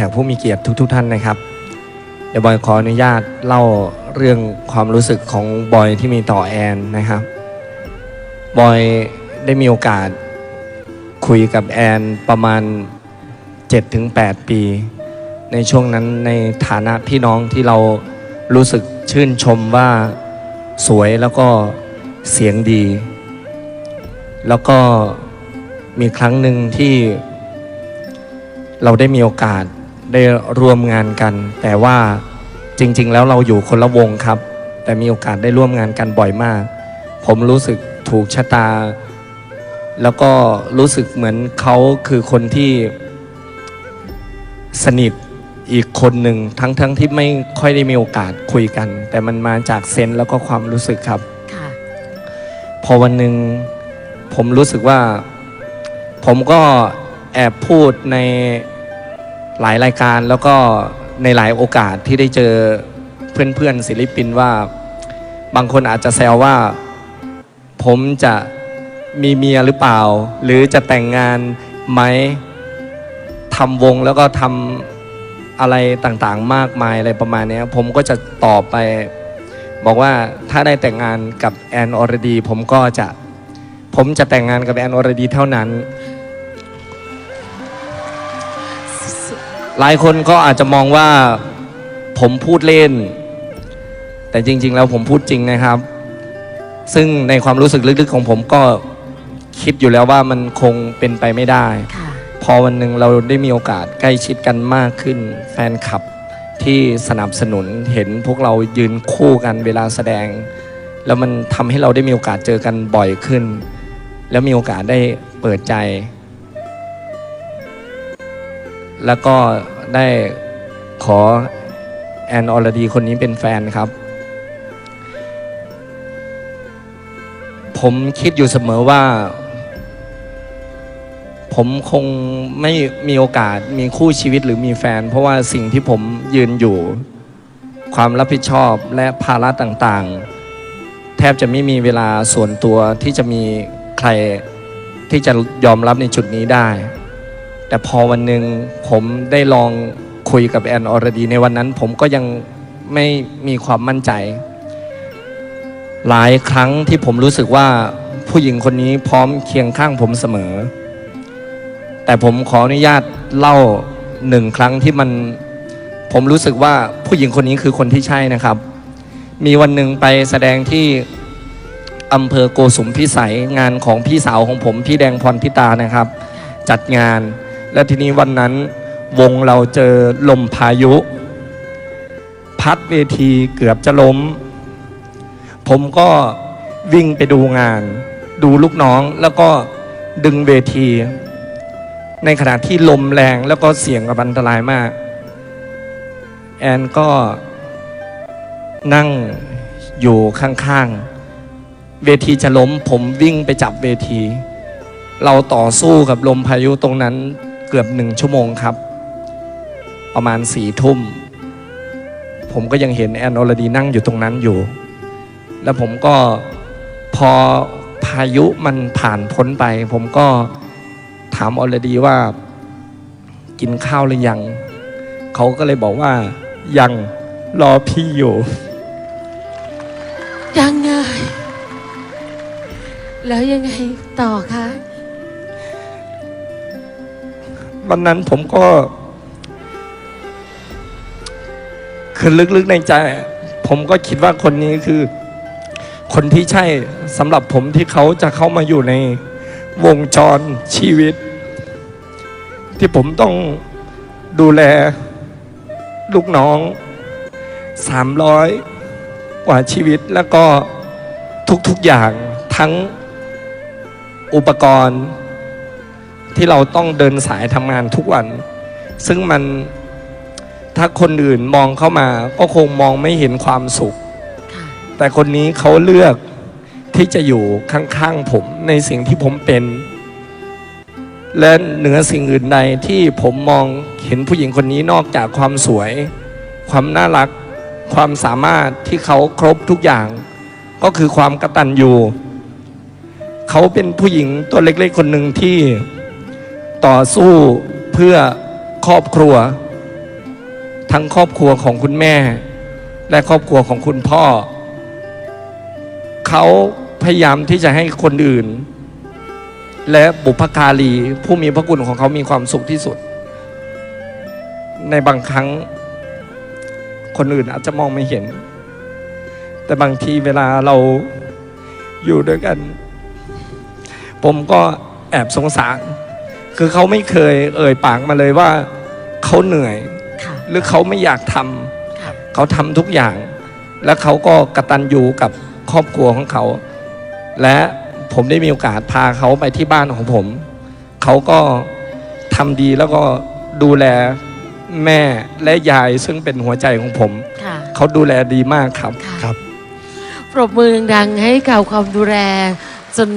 ขกผู้มีเกียรติทุกๆท่านนะครับ เดี๋ยวบอยขออนุญาตเล่าเรื่องความรู้สึกของบอยที่มีต่อแอนนะครับ บอยได้มีโอกาสคุยกับแอนประมาณ 7-8 ปี ในช่วงนั้นในฐานะพี่น้องที่เรารู้สึกชื่นชมว่าสวยแล้วก็เสียงดี แล้วก็มีครั้งหนึ่งที่เราได้มีโอกาส ได้ร่วมงานกัน แต่ว่าจริง ๆ แล้วเราอยู่คนละวงครับ แต่มีโอกาสได้ร่วมงานกันบ่อยมาก ผมรู้สึกถูกชะตา แล้วก็รู้สึกเหมือนเขาคือคนที่สนิทอีกคนหนึ่งทั้งๆทที่ไม่ค่อยได้มีโอกาสคุยกัน แต่มันมาจากเซนส์แล้วก็ความรู้สึกครับ ค่ะ พอวันหนึ่งผมรู้สึกว่า ผมก็แอบพูดใน หลายรายการแล้วก็ในหลายโอกาสที่ได้เจอเพื่อนๆศิลปินว่าบางคนอาจจะแซวว่า ผมจะมีเมียหรือเปล่า หรือจะแต่งงานไหมทำวงแล้วก็ทำอะไรต่างๆมากมายอะไรประมาณนี้ผมก็จะตอบไป บอกว่าถ้าได้แต่งงานกับแอนออรดี ผมก็จะผมจะแต่งงานกับแอนอรดีเท่านั้น หลายคนก็อาจจะมองว่าผมพูดเล่น แต่จริง ๆ แล้วผมพูดจริงนะครับ ซึ่งในความรู้สึกลึกๆของผมก็คิดอยู่แล้วว่ามันคงเป็นไปไม่ได้ค่ะพอวันหนึ่งเราได้มีโอกาสใกล้ชิดกันมากขึ้น แฟนคลับที่สนับสนุนเห็นพวกเรายืนคู่กันเวลาแสดง แล้วมันทำให้เราได้มีโอกาสเจอกันบ่อยขึ้น แล้วมีโอกาสได้เปิดใจ แล้วก็ได้ขอแอนอรดีคนนี้เป็นแฟนครับ ผมคิดอยู่เสมอว่า ผมคงไม่มีโอกาสมีคู่ชีวิตหรือมีแฟน เพราะว่าสิ่งที่ผมยืนอยู่ ความรับผิดชอบและภาระต่างๆ แทบจะไม่มีเวลาส่วนตัวที่จะมีใครที่จะยอมรับในจุดนี้ได้ แต่พอวันหนึ่งผมได้ลองคุยกับแอนอรดีในวันนั้น ผมก็ยังไม่มีความมั่นใจ หลายครั้งที่ผมรู้สึกว่าผู้หญิงคนนี้พร้อมเคียงข้างผมเสมอ แต่ผมขออนุญาตเล่าหนึ่งครั้งที่มันผมรู้สึกว่าผู้หญิงคนนี้คือคนที่ใช่นะครับ มีวันหนึ่งไปแสดงที่อำเภอโกสุมพิสัยงานของพี่สาวของผม พี่แดงพรพิตานะครับ จัดงาน และทีนี้วันนั้นวงเราเจอลมพายุ พัดเวทีเกือบจะล้ม ผมก็วิ่งไปดูงาน ดูลูกน้องแล้วก็ดึงเวที ในขณะที่ลมแรงแล้วก็เสียงกับอันตรายมาก แอนก็นั่งอยู่ข้างๆ เวทีจะล้มผมวิ่งไปจับเวที เราต่อสู้กับลมพายุตรงนั้น เกือบหนึ่งชั่วโมงครับ ประมาณสี่ทุ่ม ผมก็ยังเห็นแอนอรดีนั่งอยู่ตรงนั้นอยู่ แล้วผมก็พอพายุมันผ่านพ้นไป ผมก็ถามอรดีว่ากินข้าวหรือยัง เขาก็เลยบอกว่ายังรอพี่อยู่ ยังไง แล้วยังไงต่อคะ วันนั้นผมก็ คือลึกๆในใจ ผมก็คิดว่าคนนี้คือ คนที่ใช่สำหรับผมที่เขาจะเข้ามาอยู่ในวงจรชีวิต ที่ผมต้องดูแลลูกน้องสามร้อยกว่าชีวิตแล้วก็ทุกๆอย่างทั้งอุปกรณ์ ที่เราต้องเดินสายทำงานทุกวัน ซึ่งมันถ้าคนอื่นมองเข้ามา ก็คงมองไม่เห็นความสุขค่ะแต่คนนี้เขาเลือกที่จะอยู่ข้างๆผมในสิ่งที่ผมเป็น และเหนือสิ่งอื่นใดที่ผมมองเห็นผู้หญิงคนนี้นอกจากความสวย ความน่ารัก ความสามารถที่เขาครบทุกอย่าง ก็คือความกตัญญูเขาเป็นผู้หญิงตัวเล็กๆคนหนึ่งที่ ต่อสู้เพื่อครอบครัว ทั้งครอบครัวของคุณแม่ และครอบครัวของคุณพ่อ เขาพยายามที่จะให้คนอื่น และบุพการีผู้มีพระคุณของเขามีความสุขที่สุด ในบางครั้งคนอื่นอาจจะมองไม่เห็น แต่บางทีเวลาเราอยู่ด้วยกัน ผมก็แอบสงสาร คือเขาไม่เคยเอ่ยปากมาเลยว่าเขาเหนื่อย ค่ะ หรือเขาไม่อยากทำค่ะเขาทำทุกอย่าง และเขาก็กตัญญูกับครอบครัวของเขา และผมได้มีโอกาสพาเขาไปที่บ้านของผม เขาก็ทำดีแล้วก็ดูแลแม่และยายซึ่งเป็นหัวใจของผม ค่ะ เขาดูแลดีมากครับ ค่ะ ครับ ปรบมือดังๆให้กับความดูแลจน